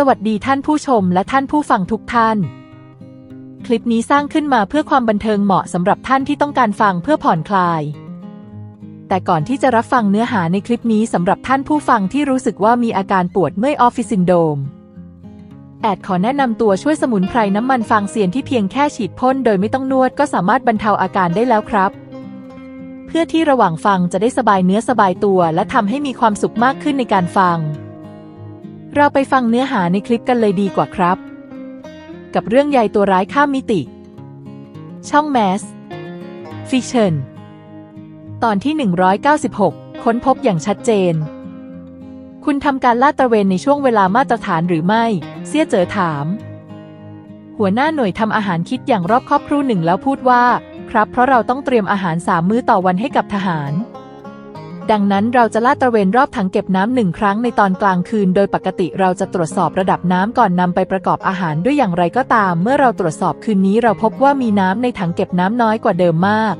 สวัสดีท่านผู้ชมและท่านผู้ฟังทุกท่าน คลิปนี้สร้างขึ้นมาเพื่อความบันเทิงเหมาะสำหรับท่านที่ต้องการฟังเพื่อผ่อนคลาย แต่ก่อนที่จะรับฟังเนื้อหาในคลิปนี้สำหรับท่านผู้ฟังที่รู้สึกว่ามีอาการปวดเมื่อยออฟฟิศซินโดมแอดขอแนะนำตัวช่วยสมุนไพรน้ำมันฟางเซียนที่เพียงแค่ฉีดพ่นโดยไม่ต้องนวดก็สามารถบรรเทาอาการได้แล้วครับ เพื่อที่ระหว่างฟังจะได้สบายเนื้อสบายตัว และทำให้มีความสุขมากขึ้นในการฟัง เราไปฟังเนื้อหาในคลิปกันเลยดีกว่าครับ กับเรื่องใยตัวร้ายข้ามมิติ ช่องแมส ฟิเชนตอนที่ 196 ค้นพบอย่างชัดเจน คุณทำการลาดตระเวนในช่วงเวลามาตรฐานหรือไม่ เสี่ยเจอถาม หัวหน้าหน่วยทำอาหารคิดอย่างรอบคอบครู่หนึ่งแล้วพูดว่า ครับเพราะเราต้องเตรียมอาหารสามมื้อต่อวันให้กับทหาร ดังนั้นเราจะลาดตระเวนรอบถังเก็บน้ำหนึ่งครั้งในตอนกลางคืน โดยปกติเราจะตรวจสอบระดับน้ำก่อนนำไปประกอบอาหารด้วยอย่างไรก็ตาม เมื่อเราตรวจสอบคืนนี้เราพบว่ามีน้ำในถังเก็บน้ำน้อยกว่าเดิมมาก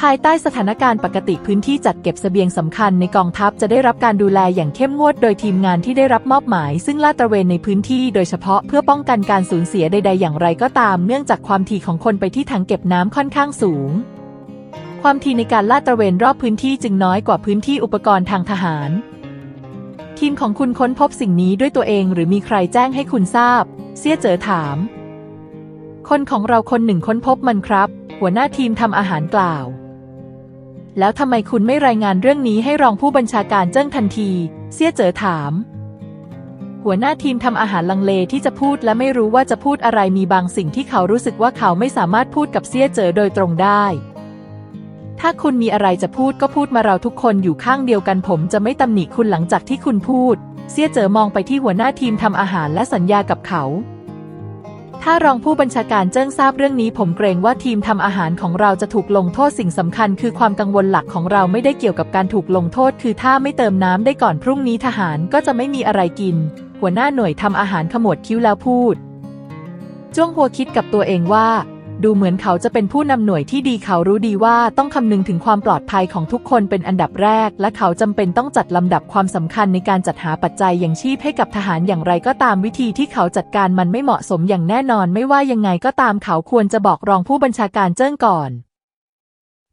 ภายใต้สถานการณ์ปกติพื้นที่จัดเก็บเสบียงสำคัญในกองทัพจะได้รับการดูแลอย่างเข้มงวดโดยทีมงานที่ได้รับมอบหมาย ซึ่งลาดตระเวนในพื้นที่โดยเฉพาะเพื่อป้องกันการสูญเสียใด ๆ อย่างไรก็ตาม เนื่องจากความถี่ของคนไปที่ถังเก็บน้ำค่อนข้างสูง ความถี่ในการลาดตระเวนรอบพื้นที่จึงน้อยกว่าพื้นที่อุปกรณ์ทางทหาร ทีมของคุณค้นพบสิ่งนี้ด้วยตัวเองหรือมีใครแจ้งให้คุณทราบ เสี่ยเจอถาม คนของเราคนหนึ่งค้นพบมันครับ หัวหน้าทีมทำอาหารกล่าว แล้วทำไมคุณไม่รายงานเรื่องนี้ให้รองผู้บัญชาการเจิ้งทันที เสี่ยเจอถามหัวหน้าทีมทำอาหารลังเลที่จะพูดและไม่รู้ว่าจะพูดอะไรมีบางสิ่งที่เขารู้สึกว่าเขาไม่สามารถพูดกับเสี่ยเจ๋อโดยตรงได้ ถ้าคุณมีอะไรจะพูดก็พูดมาเราทุกคนอยู่ข้างเดียวกันผมจะไม่ตำหนิคุณหลังจากที่คุณพูด เสี่ยเจอมองไปที่หัวหน้าทีมทำอาหารและสัญญากับเขา ถ้ารองผู้บัญชาการเจิ้งทราบเรื่องนี้ ผมเกรงว่าทีมทำอาหารของเราจะถูกลงโทษสิ่งสำคัญ คือความกังวลหลักของเราไม่ได้เกี่ยวกับการถูกลงโทษ คือถ้าไม่เติมน้ำได้ก่อนพรุ่งนี้ทหารก็จะไม่มีอะไรกิน หัวหน้าหน่วยทำอาหารขมวดคิ้วแล้วพูดจ้วงหัวคิดกับตัวเองว่า ดูเหมือนเขาจะเป็นผู้นำหน่วยที่ดีเขารู้ดีว่าต้องคำนึงถึงความปลอดภัยของทุกคนเป็นอันดับแรก และเขาจำเป็นต้องจัดลำดับความสำคัญในการจัดหาปัจจัยอย่างชีพให้กับทหารอย่างไรก็ตามวิธีที่เขาจัดการมันไม่เหมาะสมอย่างแน่นอน ไม่ว่ายังไงก็ตามเขาควรจะบอกรองผู้บัญชาการเจิ้งก่อน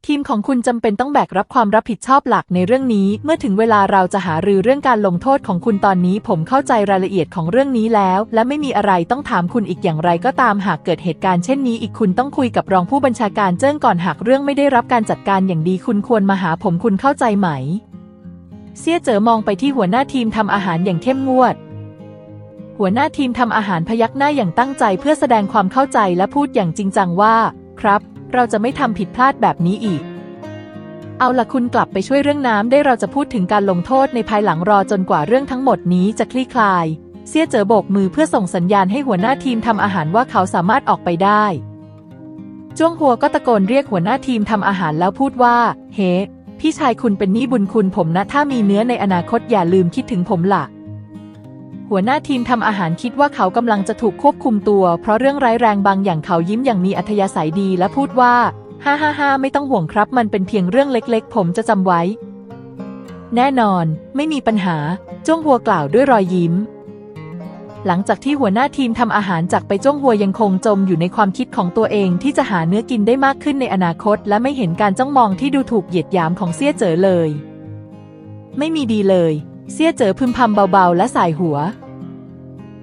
ทีมของคุณจำเป็นต้องแบกรับความรับผิดชอบหลักในเรื่องนี้ เมื่อถึงเวลาเราจะหารือเรื่องการลงโทษของคุณตอนนี้ ผมเข้าใจรายละเอียดของเรื่องนี้แล้ว และไม่มีอะไรต้องถามคุณอีกอย่างไรก็ตามหากเกิดเหตุการณ์เช่นนี้อีกคุณต้องคุยกับรองผู้บัญชาการเจิ้งก่อนหากเรื่องไม่ได้รับการจัดการอย่างดีคุณควรมาหาผมคุณเข้าใจไหม เสี่ยเจ๋อมองไปที่หัวหน้าทีมทำอาหารอย่างเข้มงวด หัวหน้าทีมทำอาหารพยักหน้าอย่างตั้งใจ เพื่อแสดงความเข้าใจและพูดอย่างจริงจังว่า ครับ เราจะไม่ทำผิดพลาดแบบนี้อีก เอาละคุณกลับไปช่วยเรื่องน้ำได้เราจะพูดถึงการลงโทษในภายหลังรอจนกว่าเรื่องทั้งหมดนี้จะคลี่คลาย เสี่ยเจ๋อโบกมือเพื่อส่งสัญญาณให้หัวหน้าทีมทำอาหารว่าเขาสามารถออกไปได้จ้วงหัวก็ตะโกนเรียกหัวหน้าทีมทำอาหารแล้วพูดว่า เฮ้พี่ชายคุณเป็นหนี้บุญคุณผมนะ ถ้ามีเนื้อในอนาคตอย่าลืมคิดถึงผมล่ะ หัวหน้าทีมทำอาหารคิดว่าเขากำลังจะถูกควบคุมตัว เพราะเรื่องร้ายแรงบางอย่างเขายิ้มอย่างมีอัธยาศัยดีและพูดว่าฮ่าฮ่าฮ่าไม่ต้องห่วงครับ มันเป็นเพียงเรื่องเล็กๆ ผมจะจำไว้ แน่นอน ไม่มีปัญหา จ้วงหัวกล่าวด้วยรอยยิ้ม หลังจากที่หัวหน้าทีมทำอาหารจากไปจ้วงหัวยังคงจมอยู่ในความคิดของตัวเองที่จะหาเนื้อกินได้มากขึ้นในอนาคต และไม่เห็นการจ้องมองที่ดูถูกเหยียดหยามของเซี่ยเจ๋อเลย ไม่มีดีเลย เซี่ยเจ๋อพึมพำเบาๆ และสายหัว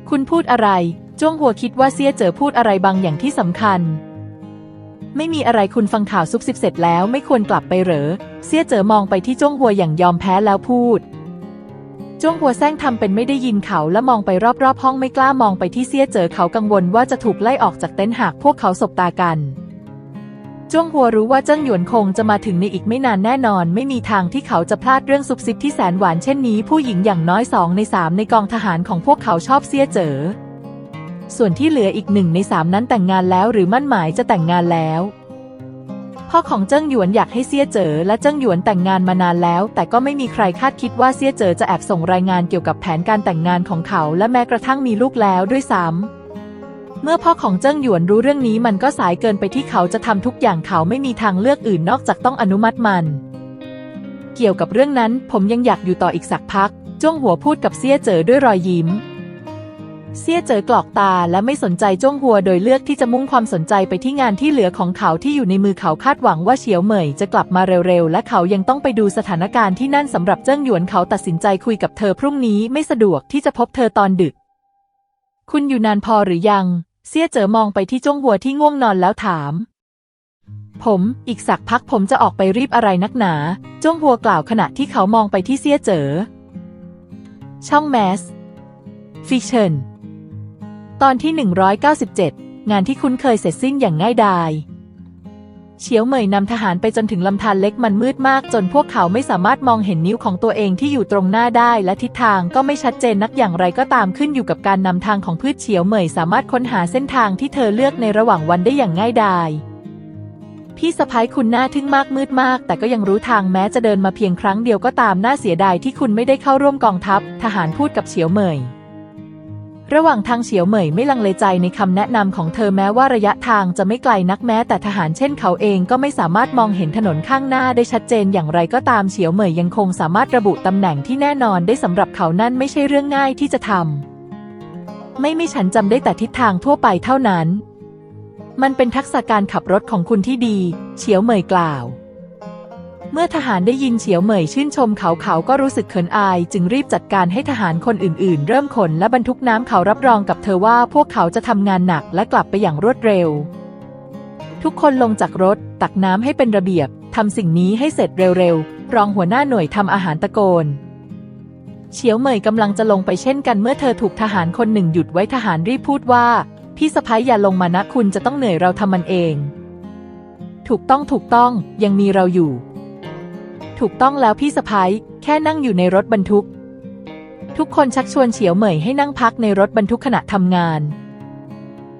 คุณพูดอะไร จ้วงหัวคิดว่าเซี่ยเจ๋อพูดอะไรบางอย่างที่สำคัญ ไม่มีอะไรคุณฟังข่าวซุบซิบเสร็จแล้วไม่ควรกลับไปเหรอเซี่ยเจ๋อมองไปที่จ้วงหัวอย่างยอมแพ้แล้วพูดจ้วงหัวแซงทำเป็นไม่ได้ยินเขาและมองไปรอบๆ ห้องไม่กล้ามองไปที่เซี่ยเจ๋อเขากังวลว่าจะถูกไล่ออกจากเต็นท์หากพวกเขาสบตากัน จ้วงหัวรู้ว่าเจิ้งหยวนคงจะมาถึงในอีกไม่นานแน่นอน ไม่มีทางที่เขาจะพลาดเรื่องซุบซิบที่แสนหวานเช่นนี้ ผู้หญิงอย่างน้อยสองในสามในกองทหารของพวกเขาชอบเซียเจ๋อส่วนที่เหลืออีกหนึ่งในสามนั้นแต่งงานแล้วหรือมั่นหมายจะแต่งงานแล้วพ่อของเจิ้งหยวนอยากให้เซี่ยเจ๋อและเจิ้งหยวนแต่งงานมานานแล้ว แต่ก็ไม่มีใครคาดคิดว่าเซี่ยเจ๋อจะแอบส่งรายงานเกี่ยวกับแผนการแต่งงานของเขา และแม้กระทั่งมีลูกแล้วด้วยซ้ำ เมื่อพ่อของเจิ้งหยวนรู้เรื่องนี้มันก็สายเกินไปที่เขาจะทำทุกอย่างเขาไม่มีทางเลือกอื่นนอกจากต้องอนุมัติมัน เกี่ยวกับเรื่องนั้นผมยังอยากอยู่ต่ออีกสักพัก จ้วงหัวพูดกับเซี่ยเจ๋อด้วยรอยยิ้ม เซี่ยเจอกรอกตาและไม่สนใจจ้วงหัวโดยเลือกที่จะมุ่งความสนใจไปที่งานที่เหลือของเขาที่อยู่ในมือเขาคาดหวังว่าเฉียวเหมยจะกลับมาเร็วๆ และเขายังต้องไปดูสถานการณ์ที่นั่นสำหรับเจิ้งหยวนเขาตัดสินใจคุยกับเธอพรุ่งนี้ไม่สะดวกที่จะพบเธอตอนดึก คุณอยู่นานพอหรือยัง เซี่ยเจ๋อมองไปที่จ้วงหัวที่ง่วงนอนแล้วถาม ผมอีกสักพักผมจะออกไปรีบอะไรนักหนา จ้วงหัวกล่าวขณะที่เขามองไปที่เซี่ยเจ๋อช่องแมสฟิเชนตอนที่ 197 งานที่คุ้นเคยเสร็จสิ้นอย่างง่ายดาย เฉียวเหมยนำทหารไปจนถึงลำธารเล็กมันมืดมาก จนพวกเขาไม่สามารถมองเห็นนิ้วของตัวเองที่อยู่ตรงหน้าได้และทิศทางก็ไม่ชัดเจนนักอย่างไรก็ตามขึ้นอยู่กับการนำทางของพืชเฉียวเหมยสามารถค้นหาเส้นทางที่เธอเลือกในระหว่างวันได้อย่างง่ายดายพี่สะพ้ายคุณหน้าทึ่งมากมืดมาก แต่ก็ยังรู้ทางแม้จะเดินมาเพียงครั้งเดียวก็ตามน่าเสียดายที่คุณไม่ได้เข้าร่วมกองทัพ ทหารพูดกับเฉียวเหมย ระหว่างทางเฉียวเหมยไม่ลังเลใจในคำแนะนำของเธอแม้ว่าระยะทางจะไม่ไกลนักแม้แต่ทหารเช่นเขาเองก็ไม่สามารถมองเห็นถนนข้างหน้าได้ชัดเจนอย่างไรก็ตามเฉียวเหมยยังคงสามารถระบุตำแหน่งที่แน่นอนได้สำหรับเขานั่นไม่ใช่เรื่องง่ายที่จะทำไม่ไม่ฉันจำได้แต่ทิศทางทั่วไปเท่านั้น มันเป็นทักษะการขับรถของคุณที่ดี เฉียวเหมยกล่าว เมื่อทหารได้ยินเฉียวเหมยชื่นชมเขาเขาก็รู้สึกเขินอาย จึงรีบจัดการให้ทหารคนอื่นๆ เริ่มขนและบรรทุกน้ำเขารับรองกับเธอว่าพวกเขาจะทำงานหนักและกลับไปอย่างรวดเร็ว ทุกคนลงจากรถ ตักน้ำให้เป็นระเบียบทำสิ่งนี้ให้เสร็จเร็วๆ รองหัวหน้าหน่วยทำอาหารตะโกนเฉียวเหมยกำลังจะลงไปเช่นกันเมื่อเธอถูกทหารคนหนึ่งหยุดไว้ทหารรีบพูดว่า พี่สะพ้ายอย่าลงมานะคุณจะต้องเหนื่อยเราทำมันเอง ถูกต้องถูกต้องยังมีเราอยู่ ถูกต้องแล้วพี่สะพ้ายแค่นั่งอยู่ในรถบรรทุก ทุกคนชักชวนเฉียวเหมยให้นั่งพักในรถบรรทุกขณะทำงาน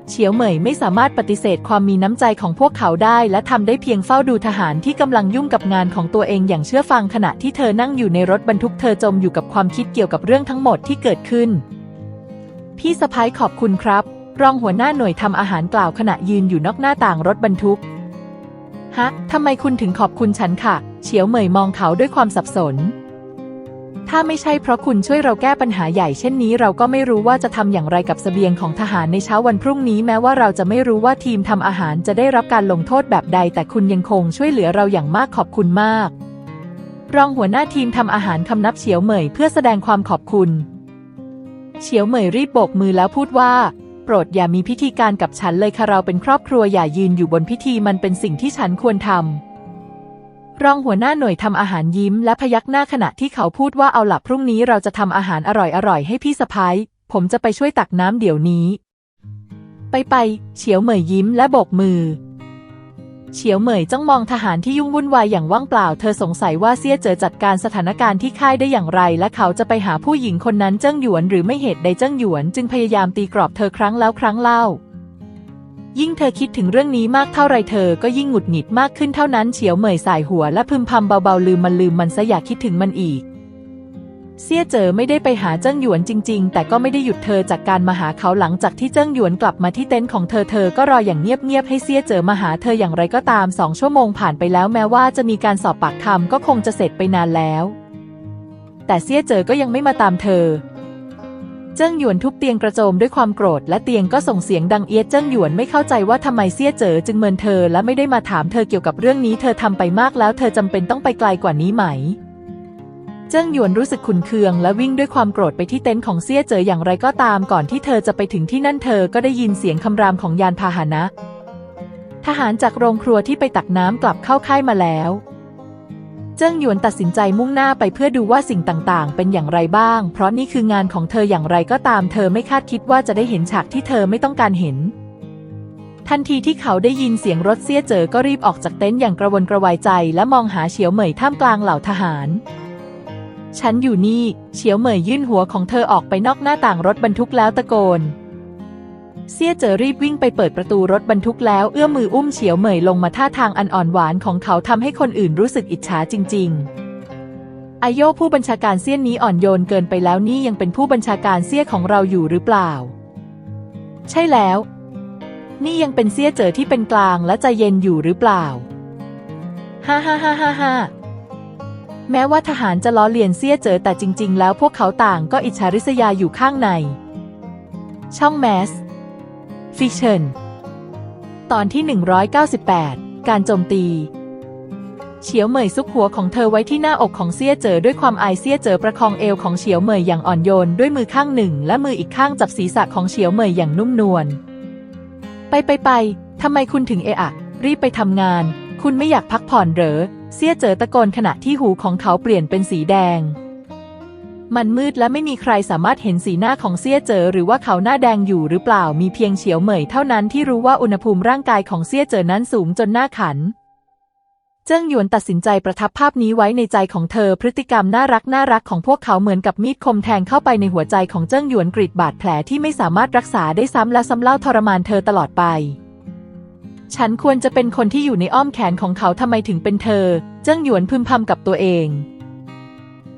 เฉียวเหมยไม่สามารถปฏิเสธความมีน้ำใจของพวกเขาได้และทำได้เพียงเฝ้าดูทหารที่กำลังยุ่งกับงานของตัวเองอย่างเชื่อฟังขณะที่เธอนั่งอยู่ในรถบรรทุกเธอจมอยู่กับความคิดเกี่ยวกับเรื่องทั้งหมดที่เกิดขึ้น พี่สะพ้ายขอบคุณครับ รองหัวหน้าหน่วยทำอาหารกล่าวขณะยืนอยู่นอกหน้าต่างรถบรรทุก ฮะ ทำไมคุณถึงขอบคุณฉันค่ะ เฉียวเหมยมองเขาด้วยความสับสน ถ้าไม่ใช่เพราะคุณช่วยเราแก้ปัญหาใหญ่เช่นนี้ เราก็ไม่รู้ว่าจะทำอย่างไรกับเสบียงของทหารในเช้าวันพรุ่งนี้แม้ว่าเราจะไม่รู้ว่าทีมทำอาหารจะได้รับการลงโทษแบบใด แต่คุณยังคงช่วยเหลือเราอย่างมากขอบคุณมาก รองหัวหน้าทีมทำอาหารคำนับเฉียวเหมยเพื่อแสดงความขอบคุณ เฉียวเหมยรีบโบกมือแล้วพูดว่า ปรดอย่ามีพิธีการกับฉันเลยค่ะเราเป็นครอบครัวอย่ายืนอยู่บนพิธีมันเป็นสิ่งที่ฉันควรทำรองหัวหน้าหน่วยทำอาหารยิ้มและพยักหน้าขณะที่เขาพูดว่าเอาหลับพรุ่งนี้เราจะทำอาหารอร่อยๆให้พี่สะพ้ายผมจะไปช่วยตักน้ำเดี๋ยวนี้ ไปไปเฉียวเหมยยิ้มและโบกมือ เฉียวเหมยจ้องมองทหารที่ยุ่งวุ่นวายอย่างว่างเปล่า เธอสงสัยว่าเซี่ยเจอจัดการสถานการณ์ที่ค่ายได้อย่างไร และเขาจะไปหาผู้หญิงคนนั้นเจิ้งหยวนหรือไม่เหตุใดเจิ้งหยวน จึงพยายามตีกรอบเธอครั้งแล้วครั้งเล่า ยิ่งเธอคิดถึงเรื่องนี้มากเท่าไรเธอก็ยิ่งหงุดหงิดมากขึ้นเท่านั้นเฉียวเหมยสายหัวและพึมพำเบาๆลืมมันลืมมันซะอย่าคิดถึงมันอีก เซี่ยเจ๋อไม่ได้ไปหาเจิ้งหยวนจริง ๆ แต่ก็ไม่ได้หยุดเธอจากการมาหาเขาหลังจากที่เจิ้งหยวนกลับมาที่เต็นท์ของเธอเธอก็รออย่างเงียบๆให้เซี่ยเจ๋อมาหาเธออย่างไรก็ตามสองชั่วโมงผ่านไปแล้วแม้ว่าจะมีการสอบปากคำก็คงจะเสร็จไปนานแล้ว แต่เซี่ยเจ๋อก็ยังไม่มาตามเธอเจิ้งหยวนทุบเตียงกระโจมด้วยความโกรธและเตียงก็ส่งเสียงดังเอียดเจิ้งหยวนไม่เข้าใจว่าทำไมเซี่ยเจ๋อจึงเมินเธอและไม่ได้มาถามเธอเกี่ยวกับเรื่องนี้เธอทำไปมากแล้วเธอจำเป็นต้องไปไกลกว่านี้ไหม เจิ้งหยวนรู้สึกขุนเคืองและวิ่งด้วยความโกรธไปที่เต็นท์ของเซี่ยเจ๋ออย่างไรก็ตามก่อนที่เธอจะไปถึงที่นั่นเธอก็ได้ยินเสียงคำรามของยานพาหนะ ทหารจากโรงครัวที่ไปตักน้ำกลับเข้าค่ายมาแล้ว เจิ้งหยวนตัดสินใจมุ่งหน้าไปเพื่อดูว่าสิ่งต่างๆ เป็นอย่างไรบ้าง เพราะนี่คืองานของเธออย่างไรก็ตาม เธอไม่คาดคิดว่าจะได้เห็นฉากที่เธอไม่ต้องการเห็นทันทีที่เขาได้ยินเสียงรถเซี่ยเจอก็รีบออกจากเต็นท์อย่างกระวนกระวายใจ และมองหาเฉียวเหมยท่ามกลางเหล่าทหาร ฉันอยู่นี่ เฉียวเหมยยื่นหัวของเธอออกไปนอกหน้าต่างรถบรรทุกแล้วตะโกน เซี่ยเจอรีบวิ่งไปเปิดประตูรถบรรทุกแล้วเอื้อมมืออุ้มเฉียวเหมยลงมาท่าทางอันอ่อนหวานของเขาทำให้คนอื่นรู้สึกอิจฉาจริง ๆอาโยผู้บัญชาการเซี่ยนนี้อ่อนโยนเกินไปแล้วนี่ยังเป็นผู้บัญชาการเซี่ยของเราอยู่หรือเปล่า ใช่แล้ว นี่ยังเป็นเซี่ยเจอที่เป็นกลางและใจเย็นอยู่หรือเปล่า ฮ่าฮ่าฮ่าฮ่าฮ่า แม้ว่าทหารจะล้อเลียนเซี่ยเจอแต่จริง ๆ แล้วพวกเขาต่างก็อิจฉาริษยาอยู่ข้างใน ช่องแมส ฟิเชนตอนที่ 198 การโจมตี เฉียวเหมยซุกหัวของเธอไว้ที่หน้าอกของเซี่ยเจอด้วยความอายเซี่ยเจอประคองเอวของเฉียวเหมยอย่างอ่อนโยนด้วยมือข้างหนึ่ง และมืออีกข้างจับศีรษะของเฉียวเหมยอย่างนุ่มนวล ไปไปไปทำไมคุณถึงเอะอะรีบไปทำงาน คุณไม่อยากพักผ่อนเหรอ เซี่ยเจ๋อตะโกนขณะที่หูของเขาเปลี่ยนเป็นสีแดง มันมืดและไม่มีใครสามารถเห็นสีหน้าของเซี่ยเจ๋อหรือว่าเขาหน้าแดงอยู่หรือเปล่ามีเพียงเฉียวเหมยเท่านั้นที่รู้ว่าอุณหภูมิร่างกายของเซี่ยเจ๋อนั้นสูงจนหน้าขันเจิ้งหยวนตัดสินใจประทับภาพนี้ไว้ในใจของเธอพฤติกรรมน่ารักน่ารักของพวกเขาเหมือนกับมีดคมแทงเข้าไปในหัวใจของเจิ้งหยวนกรีดบาดแผลที่ไม่สามารถรักษาได้ซ้ำและซ้ำเล่าทรมานเธอตลอดไป ฉันควรจะเป็นคนที่อยู่ในอ้อมแขนของเขาทำไมถึงเป็นเธอ เจิ้งหยวนพึมพำกับตัวเอง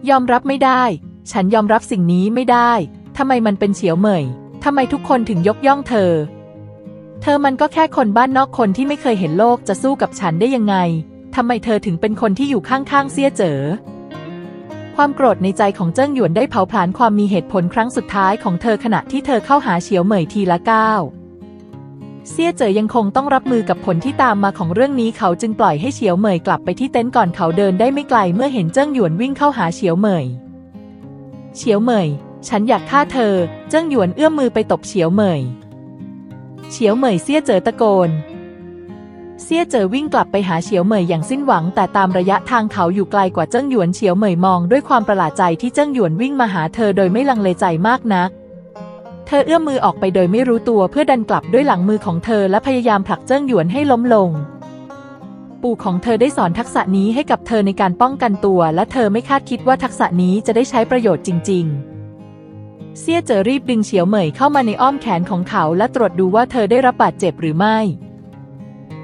ยอมรับไม่ได้ ฉันยอมรับสิ่งนี้ไม่ได้ทำไมมันเป็นเฉียวเหมยทำไมทุกคนถึงยกย่องเธอ เธอมันก็แค่คนบ้านนอกคนที่ไม่เคยเห็นโลกจะสู้กับฉันได้ยังไงทำไมเธอถึงเป็นคนที่อยู่ข้างๆเซี่ยเจ๋อความโกรธในใจของเจิ้งหยวนได้เผาผลาญความมีเหตุผลครั้งสุดท้ายของเธอขณะที่เธอเข้าหาเฉียวเหมยทีละก้าว เซี่ยเจ๋อยังคงต้องรับมือกับผลที่ตามมาของเรื่องนี้เขาจึงปล่อยให้เฉียวเหมยกลับไปที่เต็นท์ก่อนเขาเดินได้ไม่ไกลเมื่อเห็นเจิ้งหยวนวิ่งเข้าหาเฉียวเหมย เฉียวเหมย ฉันอยากฆ่าเธอ เจิ้งหยวนเอื้อมมือไปตบเฉียวเหมย เฉียวเหมยเซี่ยเจ๋อตะโกนเซี่ยเจ๋อวิ่งกลับไปหาเฉียวเหมยอย่างสิ้นหวัง แต่ตามระยะทางเขาอยู่ไกลกว่าเจิ้งหยวนเฉียวเหมยมองด้วยความประหลาดใจที่เจิ้งหยวนวิ่งมาหาเธอโดยไม่ลังเลใจมากนัก เธอเอื้อมมือออกไปโดยไม่รู้ตัวเพื่อดันกลับด้วยหลังมือของเธอและพยายามผลักเจิ้งหยวนให้ล้มลง ปู่ของเธอได้สอนทักษะนี้ให้กับเธอในการป้องกันตัว และเธอไม่คาดคิดว่าทักษะนี้จะได้ใช้ประโยชน์จริง ๆ เซี่ยเจอรีบดึงเฉียวเหมยเข้ามาในอ้อมแขนของเขาและตรวจดูว่าเธอได้รับบาดเจ็บหรือไม่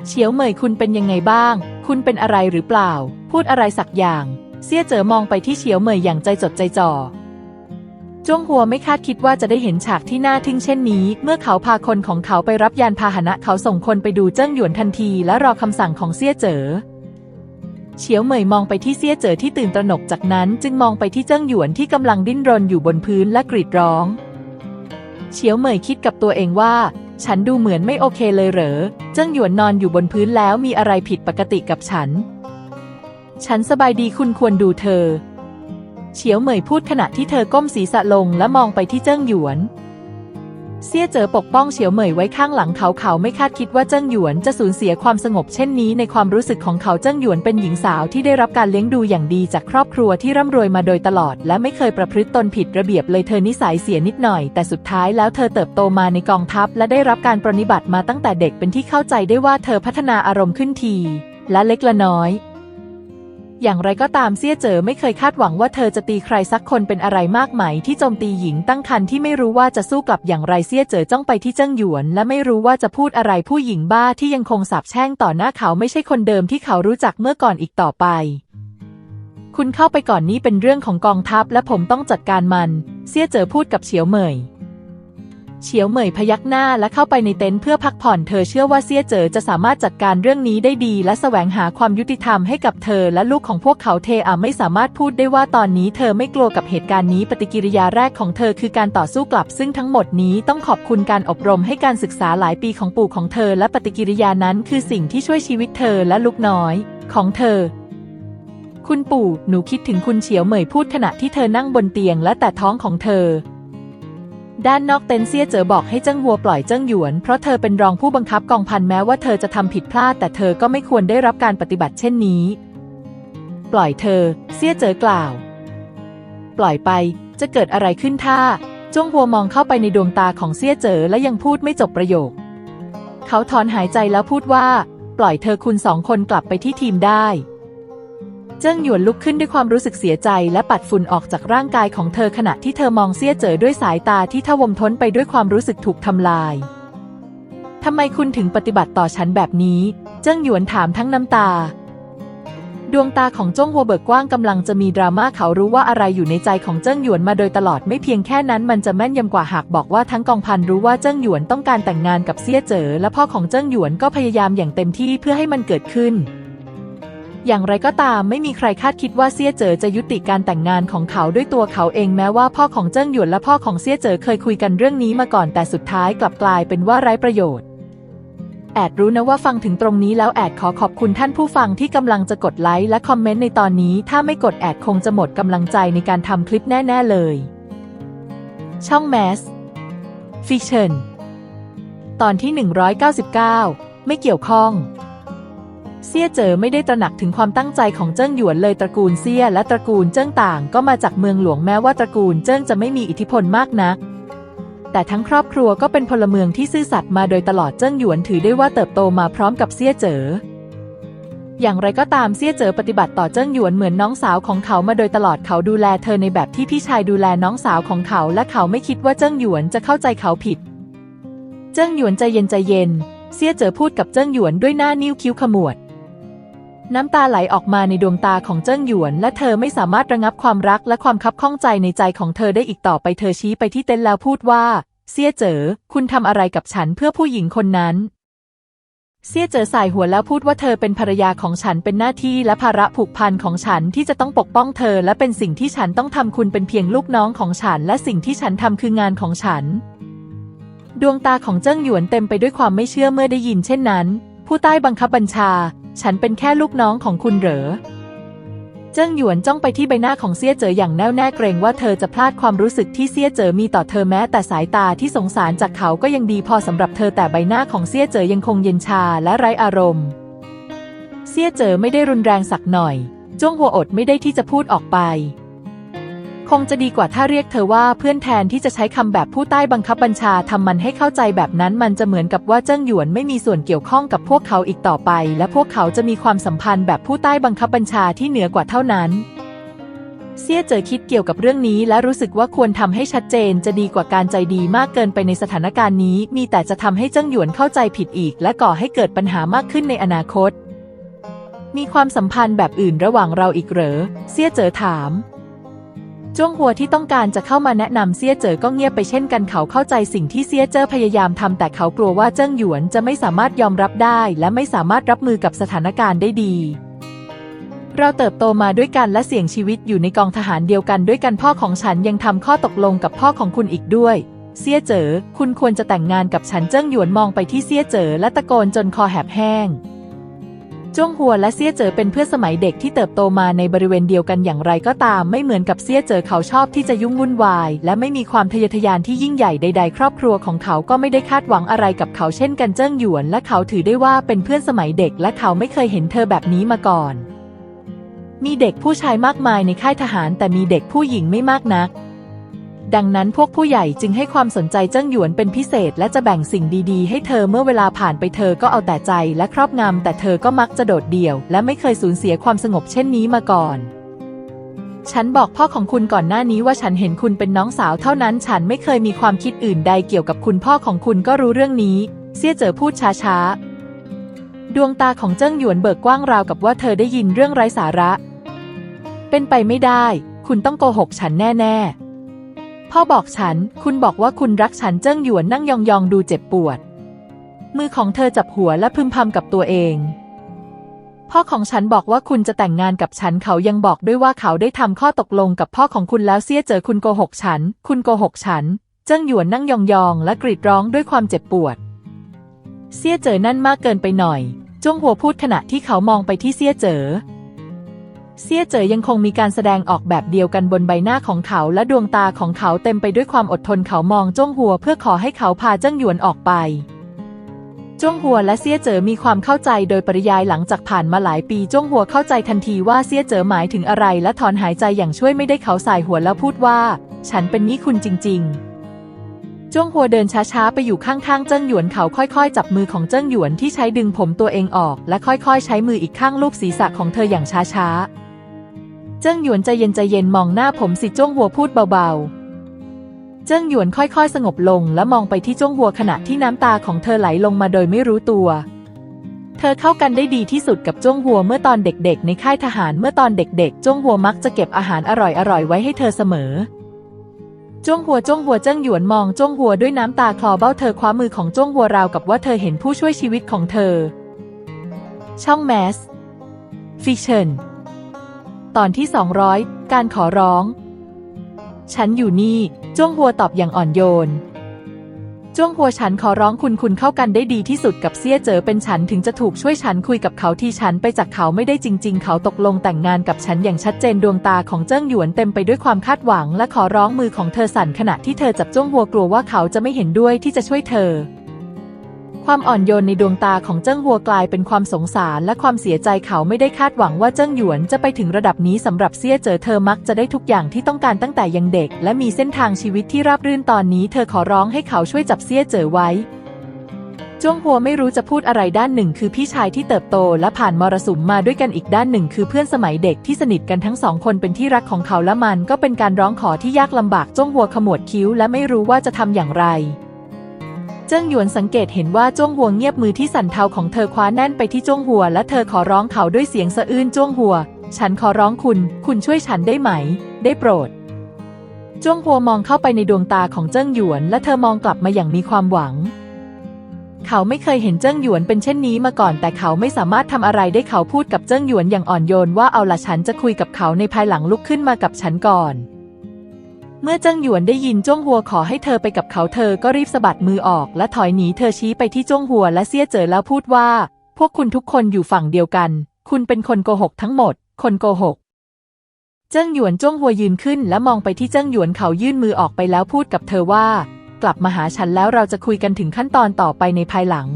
เฉียวเหมยคุณเป็นยังไงบ้าง คุณเป็นอะไรหรือเปล่า พูดอะไรสักอย่าง เซี่ยเจอมองไปที่เฉียวเหมยอย่างใจจดใจจ่อ จ้วงหัวไม่คาดคิดว่าจะได้เห็นฉากที่น่าทึ่งเช่นนี้ เมื่อเขาพาคนของเขาไปรับยานพาหนะเขาส่งคนไปดูเจิ้งหยวนทันที และรอคำสั่งของเซี่ยเจ๋อเฉียวเหมยมองไปที่เซี่ยเจ๋อที่ตื่นตระหนกจากนั้น จึงมองไปที่เจิ้งหยวนที่กำลังดิ้นรนอยู่บนพื้นและกรีดร้อง เฉียวเหมยคิดกับตัวเองว่า ฉันดูเหมือนไม่โอเคเลยเหรอ เจิ้งหยวนนอนอยู่บนพื้นแล้วมีอะไรผิดปกติกับฉัน ฉันสบายดีคุณควรดูเธอ เฉียวเหมยพูดขณะที่เธอก้มศีรษะลงและมองไปที่เจิ้งหยวน เซี่ยเจอปกป้องเฉียวเหมยไว้ข้างหลังเขาเขาไม่คาดคิดว่าเจิ้งหยวนจะสูญเสียความสงบเช่นนี้ในความรู้สึกของเขาเจิ้งหยวนเป็นหญิงสาวที่ได้รับการเลี้ยงดูอย่างดีจากครอบครัวที่ร่ำรวยมาโดยตลอด และไม่เคยประพฤติตนผิดระเบียบเลยเธอนิสัยเสียนิดหน่อย แต่สุดท้ายแล้วเธอเติบโตมาในกองทัพ และได้รับการปรนนิบัติมาตั้งแต่เด็กเป็นที่เข้าใจได้ว่าเธอพัฒนาอารมณ์ขึ้นที และเล็กละน้อย อย่างไรก็ตามเซี่ยเจ๋อไม่เคยคาดหวังว่าเธอจะตีใครสักคนเป็นอะไรมากไหมที่โจมตีหญิงตั้งครรภ์ที่ไม่รู้ว่าจะสู้กลับอย่างไรเซี่ยเจ๋อจ้องไปที่เจิ้งหยวน และไม่รู้ว่าจะพูดอะไรผู้หญิงบ้าที่ยังคงสาบแช่งต่อหน้าเขาไม่ใช่คนเดิมที่เขารู้จักเมื่อก่อนอีกต่อไป คุณเข้าไปก่อนนี้เป็นเรื่องของกองทัพและผมต้องจัดการมัน เซี่ยเจ๋อพูดกับเฉียวเหมย เฉียวเหมยพยักหน้าและเข้าไปในเต็นท์เพื่อพักผ่อนเธอเชื่อว่าเซี่ยเจ๋อจะสามารถจัดการเรื่องนี้ได้ดี และแสวงหาความยุติธรรมให้กับเธอและลูกของพวกเขาเทอาไม่สามารถพูดได้ว่าตอนนี้เธอไม่กลัวกับเหตุการณ์นี้ปฏิกิริยาแรกของเธอคือการต่อสู้กลับ ซึ่งทั้งหมดนี้ต้องขอบคุณการอบรมให้การศึกษาหลายปีของปู่ของเธอ และปฏิกิริยานั้นคือสิ่งที่ช่วยชีวิตเธอและลูกน้อย ของเธอคุณปู่ หนูคิดถึงคุณเฉียวเหมยพูดขณะที่เธอนั่งบนเตียงและแต่ท้องของเธอ ด้านนอกเต็นเซียเจ๋อบอกให้เจิ้งหัวปล่อยเจิ้งหยวน เพราะเธอเป็นรองผู้บังคับกองพันแม้ว่าเธอจะทำผิดพลาด แต่เธอก็ไม่ควรได้รับการปฏิบัติเช่นนี้ ปล่อยเธอ เซียเจ๋อกล่าว ปล่อยไป จะเกิดอะไรขึ้นถ้าจ้วงหัวมองเข้าไปในดวงตาของเซี่ยเจ๋อและยังพูดไม่จบประโยค เขาถอนหายใจแล้วพูดว่า ปล่อยเธอคุณสองคนกลับไปที่ทีมได้ จิ้งหยวนลุกขึ้นด้วยความรู้สึกเสียใจและปัดฝุ่นออกจากร่างกายของเธอขณะที่เธอมองเซี่ยเจ๋อด้วยสายตาที่ทวมท้นไปด้วยความรู้สึกถูกทำลายทำไมคุณถึงปฏิบัติต่อฉันแบบนี้ เจิ้งหยวนถามทั้งน้ำตา ดวงตาของจ้งหัวเบิกกว้างกำลังจะมีดราม่าเขารู้ว่าอะไรอยู่ในใจของเจิ้งหยวนมาโดยตลอดไม่เพียงแค่นั้นมันจะแม่นยำกว่าหากบอกว่าทั้งกองพันรู้ว่าเจิ้งหยวนต้องการแต่งงานกับเซี่ยเจ๋อและพ่อของเจิ้งหยวนก็พยายามอย่างเต็มที่เพื่อให้มันเกิดขึ้น อย่างไรก็ตามไม่มีใครคาดคิดว่าเซี่ยเจ๋อจะยุติการแต่งงานของเขาด้วยตัวเขาเองแม้ว่าพ่อของเจิ้งหยวนและพ่อของเซี่ยเจ๋อเคยคุยกันเรื่องนี้มาก่อนแต่สุดท้ายกลับกลายเป็นว่าไร้ประโยชน์แอดรู้นะว่าฟังถึงตรงนี้แล้วแอดขอขอบคุณท่านผู้ฟังที่กำลังจะกดไลค์และคอมเมนต์ในตอนนี้ ถ้าไม่กดแอดคงจะหมดกำลังใจในการทำคลิปแน่ ๆ เลย ช่องแมสฟิชเชนตอนที่ 199 ไม่เกี่ยวข้อง เซี่ยเจ๋อไม่ได้ตระหนักถึงความตั้งใจของเจิ้งหยวนเลยตระกูลเซี่ยและตระกูลเจิ้งต่างก็มาจากเมืองหลวงแม้ว่าตระกูลเจิ้งจะไม่มีอิทธิพลมากนัก แต่ทั้งครอบครัวก็เป็นพลเมืองที่ซื่อสัตย์มาโดยตลอดเจิ้งหยวนถือได้ว่าเติบโตมาพร้อมกับเซี่ยเจ๋ออย่างไรก็ตามเซี่ยเจ๋อปฏิบัติต่อเจิ้งหยวนเหมือนน้องสาวของเขามาโดยตลอดเขาดูแลเธอในแบบที่พี่ชายดูแลน้องสาวของเขา และเขาไม่คิดว่าเจิ้งหยวนจะเข้าใจเขาผิด เจิ้งหยวนใจเย็นใจเย็น เซี่ยเจ๋อพูดกับเจิ้งหยวนด้วยหน้านิ้วคิ้วขมวด น้ำตาไหลออกมาในดวงตาของเจิ้งหยวน และเธอไม่สามารถระงับความรักและความคับข้องใจในใจของเธอได้อีกต่อไปเธอชี้ไปที่เต็นแล้วพูดว่าเซี่ยเจ๋อคุณทำอะไรกับฉันเพื่อผู้หญิงคนนั้นเซี่ยเจ๋อสายหัวแล้วพูดว่าเธอเป็นภรรยาของฉันเป็นหน้าที่และภาระผูกพันของฉันที่จะต้องปกป้องเธอ และเป็นสิ่งที่ฉันต้องทำคุณเป็นเพียงลูกน้องของฉัน และสิ่งที่ฉันทำคืองานของฉัน ดวงตาของเจิ้งหยวนเต็มไปด้วยความไม่เชื่อเมื่อได้ยินเช่นนั้น ผู้ใต้บังคับบัญชา ฉันเป็นแค่ลูกน้องของคุณเหรอ เจิ้งหยวนจ้องไปที่ใบหน้าของเซี่ยเจ๋ออย่างแน่วแน่เกรงว่าเธอจะพลาดความรู้สึกที่เซี่ยเจ๋อมีต่อเธอแม้แต่สายตาที่สงสารจากเขาก็ยังดีพอสำหรับเธอแต่ใบหน้าของเซี่ยเจ๋อยังคงเย็นชาและไร้อารมณ์ เซี่ยเจ๋อไม่ได้รุนแรงสักหน่อยจ้วงหัวอดไม่ได้ที่จะพูดออกไป คงจะดีกว่าถ้าเรียกเธอว่าเพื่อนแทนที่จะใช้คำแบบผู้ใต้บังคับบัญชาทำมันให้เข้าใจแบบนั้นมันจะเหมือนกับว่าเจิ้งหยวนไม่มีส่วนเกี่ยวข้องกับพวกเขาอีกต่อไป และพวกเขาจะมีความสัมพันธ์แบบผู้ใต้บังคับบัญชาที่เหนือกว่าเท่านั้นเซี่ยเจอคิดเกี่ยวกับเรื่องนี้และรู้สึกว่าควรทำให้ชัดเจนจะดีกว่าการใจดีมากเกินไปในสถานการณ์นี้ มีแต่จะทำให้เจิ้งหยวนเข้าใจผิดอีก และก่อให้เกิดปัญหามากขึ้นในอนาคต มีความสัมพันธ์แบบอื่นระหว่างเราอีกเหรอ เซี่ยเจอถาม จ้วงหัวที่ต้องการจะเข้ามาแนะนำเซี่ยเจ๋อก็เงียบไปเช่นกันเขาเข้าใจสิ่งที่เซี่ยเจ๋อพยายามทำแต่เขากลัวว่าเจิ้งหยวนจะไม่สามารถยอมรับได้ และไม่สามารถรับมือกับสถานการณ์ได้ดี เราเติบโตมาด้วยกันและเสี่ยงชีวิตอยู่ในกองทหารเดียวกันด้วยกันพ่อของฉันยังทำข้อตกลงกับพ่อของคุณอีกด้วยเซี่ยเจ๋อคุณควรจะแต่งงานกับฉันเจิ้งหยวนมองไปที่เซี่ยเจ๋อและตะโกนจนคอแหบแห้ง จ้วงหัวและเซี่ยเจ๋อเป็นเพื่อนสมัยเด็กที่เติบโตมาในบริเวณเดียวกันอย่างไรก็ตาม ไม่เหมือนกับเซี่ยเจ๋อเขาชอบที่จะยุ่งวุ่นวาย และไม่มีความทะเยอทะยานที่ยิ่งใหญ่ใด ๆ ครอบครัวของเขาก็ไม่ได้คาดหวังอะไรกับเขาเช่นกันเจิ้งหยวน และเขาถือได้ว่าเป็นเพื่อนสมัยเด็ก และเขาไม่เคยเห็นเธอแบบนี้มาก่อน มีเด็กผู้ชายมากมายในค่ายทหาร แต่มีเด็กผู้หญิงไม่มากนัก ดังนั้นพวกผู้ใหญ่จึงให้ความสนใจเจิ้งหยวนเป็นพิเศษ และจะแบ่งสิ่งดีๆ ให้เธอเมื่อเวลาผ่านไปเธอก็เอาแต่ใจและครอบงำแต่เธอก็มักจะโดดเดี่ยว และไม่เคยสูญเสียความสงบเช่นนี้มาก่อนฉันบอกพ่อของคุณก่อนหน้านี้ว่าฉันเห็นคุณเป็นน้องสาวเท่านั้น ฉันไม่เคยมีความคิดอื่นใดเกี่ยวกับคุณพ่อของคุณก็รู้เรื่องนี้เซี่ยเจ๋อพูดช้าๆ ดวงตาของเจิ้งหยวนเบิกกว้างราวกับว่าเธอได้ยินเรื่องไร้สาระ เป็นไปไม่ได้ คุณต้องโกหกฉันแน่ ๆ พ่อบอกฉัน คุณบอกว่าคุณรักฉันเจิ้งหยวนนั่งยองๆดูเจ็บปวด มือของเธอจับหัวและพึมพำกับตัวเอง พ่อของฉันบอกว่าคุณจะแต่งงานกับฉันเขายังบอกด้วยว่าเขาได้ทำข้อตกลงกับพ่อของคุณแล้วเสียเจอคุณโกหกฉัน คุณโกหกฉัน เจิ้งหยวนนั่งยองๆและกรีดร้องด้วยความเจ็บปวด เสียเจอนั่นมากเกินไปหน่อยจ้วงหัวพูดขณะที่เขามองไปที่เสียเจอ เซี่ยเจ๋อยังคงมีการแสดงออกแบบเดียวกันบนใบหน้าของเขาและดวงตาของเขาเต็มไปด้วยความอดทนเขามองจ้งหัวเพื่อขอให้เขาพาเจิ้งหยวนออกไป จ้งหัวและเซี่ยเจ๋อมีความเข้าใจโดยปริยายหลังจากผ่านมาหลายปีจ้งหัวเข้าใจทันทีว่าเซี่ยเจ๋อหมายถึงอะไรและถอนหายใจอย่างช่วยไม่ได้เขาสายหัวแล้วพูดว่า ฉันเป็นนี่คุณจริง ๆจ้วงหัวเดินช้าๆ ไปอยู่ข้างๆ เจิ้งหยวนเขาค่อยๆ จับมือของเจิ้งหยวนที่ใช้ดึงผมตัวเองออก และค่อยๆ ใช้มืออีกข้างลูบศีรษะของเธออย่างช้าๆ จิ้งหยวนใจเย็นใจเย็นมองหน้าผมสิจ้วงหัวพูดเบาๆ เจิ้งหยวนค่อยๆ สงบลงและมองไปที่จ้วงหัวขณะที่น้ำตาของเธอไหลลงมาโดยไม่รู้ตัว เธอเข้ากันได้ดีที่สุดกับจ้วงหัวเมื่อตอนเด็กๆ ในค่ายทหารเมื่อตอนเด็กๆ จ้วงหัวมักจะเก็บอาหารอร่อยๆ ไว้ให้เธอเสมอจ้วงหัวจ้วงหัวเจิ้งหยวนมองจ้วงหัวด้วยน้ำตาคลอเบ้าเธอคว้ามือของจ้วงหัวราวกับว่าเธอเห็นผู้ช่วยชีวิตของเธอ ช่องแมสฟิเชน ตอนที่ 200 การขอร้อง ฉันอยู่นี่ จ้วงหัวตอบอย่างอ่อนโยน จ้วงหัวฉันขอร้องคุณคุณเข้ากันได้ดีที่สุดกับเซี่ยเจอเป็นฉันถึงจะถูกช่วยฉันคุยกับเขาที่ฉันไปจากเขาไม่ได้จริง ๆ เขาตกลงแต่งงานกับฉันอย่างชัดเจนดวงตาของเจิ้งหยวนเต็มไปด้วยความคาดหวัง และขอร้องมือของเธอสั่นขณะที่เธอจับจ้วงหัวกลัวว่าเขาจะไม่เห็นด้วยที่จะช่วยเธอ ความอ่อนโยนในดวงตาของเจิ้งหัวกลายเป็นความสงสารและความเสียใจเขาไม่ได้คาดหวังว่าเจิ้งหยวนจะไปถึงระดับนี้สำหรับเซี่ยเจอเธอมักจะได้ทุกอย่างที่ต้องการตั้งแต่ยังเด็ก และมีเส้นทางชีวิตที่ราบรื่นตอนนี้ เธอขอร้องให้เขาช่วยจับเซี่ยเจอไว้จ้วงหัวไม่รู้จะพูดอะไรด้านหนึ่ง คือพี่ชายที่เติบโตและผ่านมรสุมมาด้วยกันอีกด้านหนึ่ง คือเพื่อนสมัยเด็กที่สนิทกันทั้งสองคนเป็นที่รักของเขาและมันก็เป็นการร้องขอที่ยากลำบากจ้วงหัวขมวดคิ้วและไม่รู้ว่าจะทำอย่างไร เจิ้งหยวนสังเกตเห็นว่าจ้วงหัวเงียบมือที่สั่นเทาของเธอคว้าแน่นไปที่จ้วงหัว และเธอขอร้องเขาด้วยเสียงสะอื้นจ้วงหัว ฉันขอร้องคุณ คุณช่วยฉันได้ไหม ได้โปรด จ้วงหัวมองเข้าไปในดวงตาของเจิ้งหยวน และเธอมองกลับมาอย่างมีความหวัง เขาไม่เคยเห็นเจิ้งหยวนเป็นเช่นนี้มาก่อน แต่เขาไม่สามารถทำอะไรได้เขาพูดกับเจิ้งหยวนอย่างอ่อนโยนว่าเอาละฉันจะคุยกับเขาในภายหลังลุกขึ้นมากับฉันก่อน เมื่อเจิ้งหยวนได้ยินจ้วงหัวขอให้เธอไปกับเขาเธอก็รีบสะบัดมือออก และถอยหนีเธอชี้ไปที่จ้วงหัวและเสี้ยเจ๋อแล้วพูดว่า พวกคุณทุกคนอยู่ฝั่งเดียวกัน คุณเป็นคนโกหกทั้งหมด คนโกหก เจิ้งหยวนจ้วงหัวยืนขึ้น และมองไปที่เจิ้งหยวนเขายื่นมือออกไปแล้วพูดกับเธอว่า กลับมาหาฉันแล้วเราจะคุยกันถึงขั้นตอนต่อไปในภายหลัง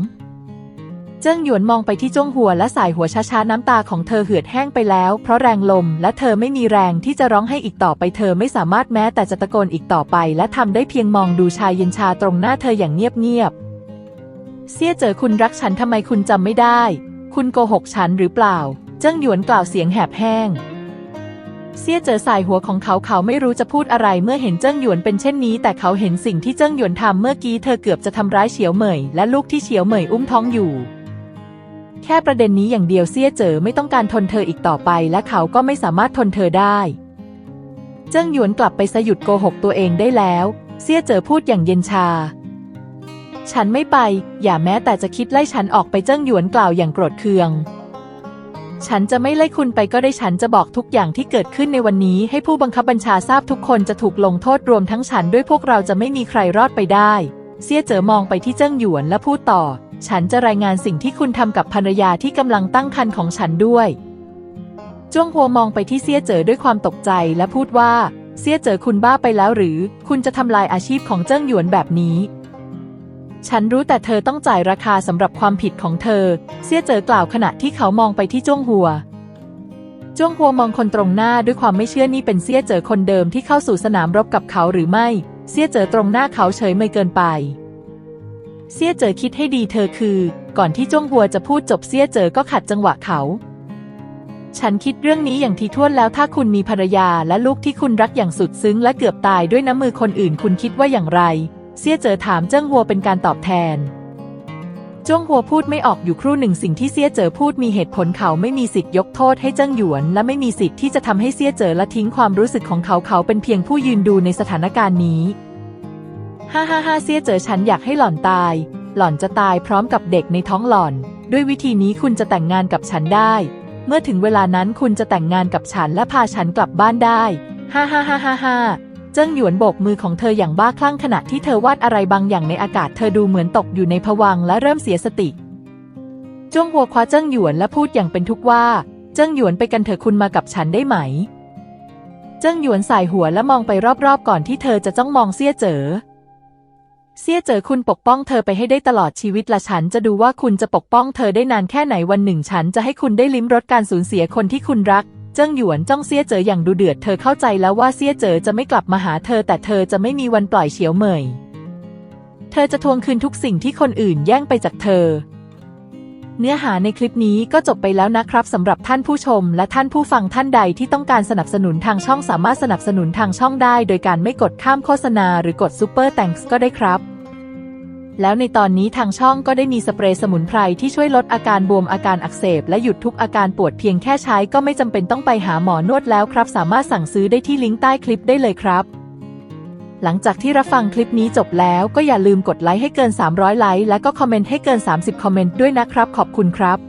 เจิ้งหยวนมองไปที่จ้งหัวและสายหัวช้าๆ น้ำตาของเธอเหือดแห้งไปแล้ว เพราะแรงลม และเธอไม่มีแรงที่จะร้องให้อีกต่อไปเธอไม่สามารถแม้แต่จะตะโกนอีกต่อไป และทำได้เพียงมองดูชายเย็นชาตรงหน้าเธออย่างเงียบๆเสี้ยเจอคุณรักฉันทำไมคุณจำไม่ได้ คุณโกหกฉันหรือเปล่า เจิ้งหยวนกล่าวเสียงแหบแห้งเสี้ยเจอสายหัวของเขาเขาไม่รู้จะพูดอะไรเมื่อเห็นเจิ้งหยวนเป็นเช่นนี้ แต่เขาเห็นสิ่งที่เจิ้งหยวนทำเมื่อกี้เธอเกือบจะทำร้ายเฉียวเหมยและลูกที่เฉียวเหมยอุ้มท้องอยู่ แค่ประเด็นนี้อย่างเดียวเสียเจอไม่ต้องการทนเธออีกต่อไป และเขาก็ไม่สามารถทนเธอได้ เจิ้งหยวนกลับไปสยุดโกหกตัวเองได้แล้วเสียเจอพูดอย่างเย็นชา ฉันไม่ไป อย่าแม้แต่จะคิดไล่ฉันออกไปเจิ้งหยวนกล่าวอย่างโกรธเคือง ฉันจะไม่ไล่คุณไปก็ได้ฉันจะบอกทุกอย่างที่เกิดขึ้นในวันนี้ ให้ผู้บังคับบัญชาทราบทุกคนจะถูกลงโทษรวมทั้งฉันด้วยพวกเราจะไม่มีใครรอดไปได้ เสี้ยเจ๋อมองไปที่เจิ้งหยวนและพูดต่อ ฉันจะรายงานสิ่งที่คุณทำกับภรรยาที่กำลังตั้งครรภ์ของฉันด้วยจ้วงหัวมองไปที่เสี้ยเจ๋อด้วยความตกใจและพูดว่าเสี้ยเจ๋อคุณบ้าไปแล้วหรือ คุณจะทำลายอาชีพของเจิ้งหยวนแบบนี้ ฉันรู้แต่เธอต้องจ่ายราคาสำหรับความผิดของเธอเสี้ยเจ๋อกล่าวขณะที่เขามองไปที่จ้วงหัวจ้วงหัวมองคนตรงหน้าด้วยความไม่เชื่อนี่เป็นเสี้ยเจ๋อคนเดิมที่เข้าสู่สนามรบกับเขาหรือไม่ เสี้ยเจ๋อตรงหน้าเขาเฉยไม่เกินไป เสี้ยเจ๋อคิดให้ดีเธอคือ ก่อนที่จ้วงหัวจะพูดจบเสี้ยเจ๋อก็ขัดจังหวะเขา ฉันคิดเรื่องนี้อย่างทีท่วนแล้วถ้าคุณมีภรรยาและลูกที่คุณรักอย่างสุดซึ้งและเกือบตายด้วยน้ำมือคนอื่นคุณคิดว่าอย่างไร เสี้ยเจ๋อถามเจิ้งหัวเป็นการตอบแทน จ้วงหัวพูดไม่ออกอยู่ครู่หนึ่งสิ่งที่เสี้ยเจ๋อพูดมีเหตุผลเขาไม่มีสิทธิ์ยกโทษให้เจิ้งหยวน และไม่มีสิทธิ์ที่จะทำให้เสี้ยเจ๋อละทิ้งความรู้สึกของเขาเขาเป็นเพียงผู้ยืนดูในสถานการณ์นี้ฮ่าฮ่าฮ่าเสี้ยเจ๋อฉันอยากให้หล่อนตาย หล่อนจะตายพร้อมกับเด็กในท้องหล่อน ด้วยวิธีนี้คุณจะแต่งงานกับฉันได้ เมื่อถึงเวลานั้นคุณจะแต่งงานกับฉันและพาฉันกลับบ้านได้ฮ่าฮ่าฮ่าฮ่า เจิ้งหยวนโบกมือของเธออย่างบ้าคลั่งขณะที่เธอวาดอะไรบางอย่างในอากาศเธอดูเหมือนตกอยู่ในภวังและเริ่มเสียสติจ้วงหัวคว้าเจิ้งหยวนและพูดอย่างเป็นทุกข์ว่า เจิ้งหยวนไปกันเถอะคุณมากับฉันได้ไหม เจิ้งหยวนสายหัวและมองไปรอบๆก่อนที่เธอจะจ้องมองเสี้ยเจ๋อ เสี้ยเจ๋อคุณปกป้องเธอไปให้ได้ตลอดชีวิตละฉันจะดูว่าคุณจะปกป้องเธอได้นานแค่ไหนวันหนึ่งฉันจะให้คุณได้ลิ้มรสการสูญเสียคนที่คุณรัก เจิ้งหยวนจ้องเสี้ยเจ๋ออย่างดูเดือดเธอเข้าใจแล้วว่าเสี้ยเจ๋อจะไม่กลับมาหาเธอแต่เธอจะไม่มีวันปล่อยเฉียวเหมย เธอจะทวงคืนทุกสิ่งที่คนอื่นแย่งไปจากเธอ เนื้อหาในคลิปนี้ก็จบไปแล้วนะครับสำหรับท่านผู้ชมและท่านผู้ฟังท่านใดที่ต้องการสนับสนุนทางช่องสามารถสนับสนุนทางช่องได้ โดยการไม่กดข้ามโฆษณาหรือกดซูเปอร์แตงส์ก็ได้ครับ แล้วในตอนนี้ทางช่องก็ได้มีสเปรย์สมุนไพรที่ช่วยลดอาการบวมอาการอักเสบและหยุดทุกอาการปวดเพียงแค่ใช้ก็ไม่จำเป็นต้องไปหาหมอนวดแล้วครับ สามารถสั่งซื้อได้ที่ลิงก์ใต้คลิปได้เลยครับ หลังจากที่รับฟังคลิปนี้จบแล้วก็อย่าลืมกดไลค์ให้เกิน 300 ไลค์และก็คอมเมนต์ให้เกิน 30 คอมเมนต์ด้วยนะครับ ขอบคุณครับ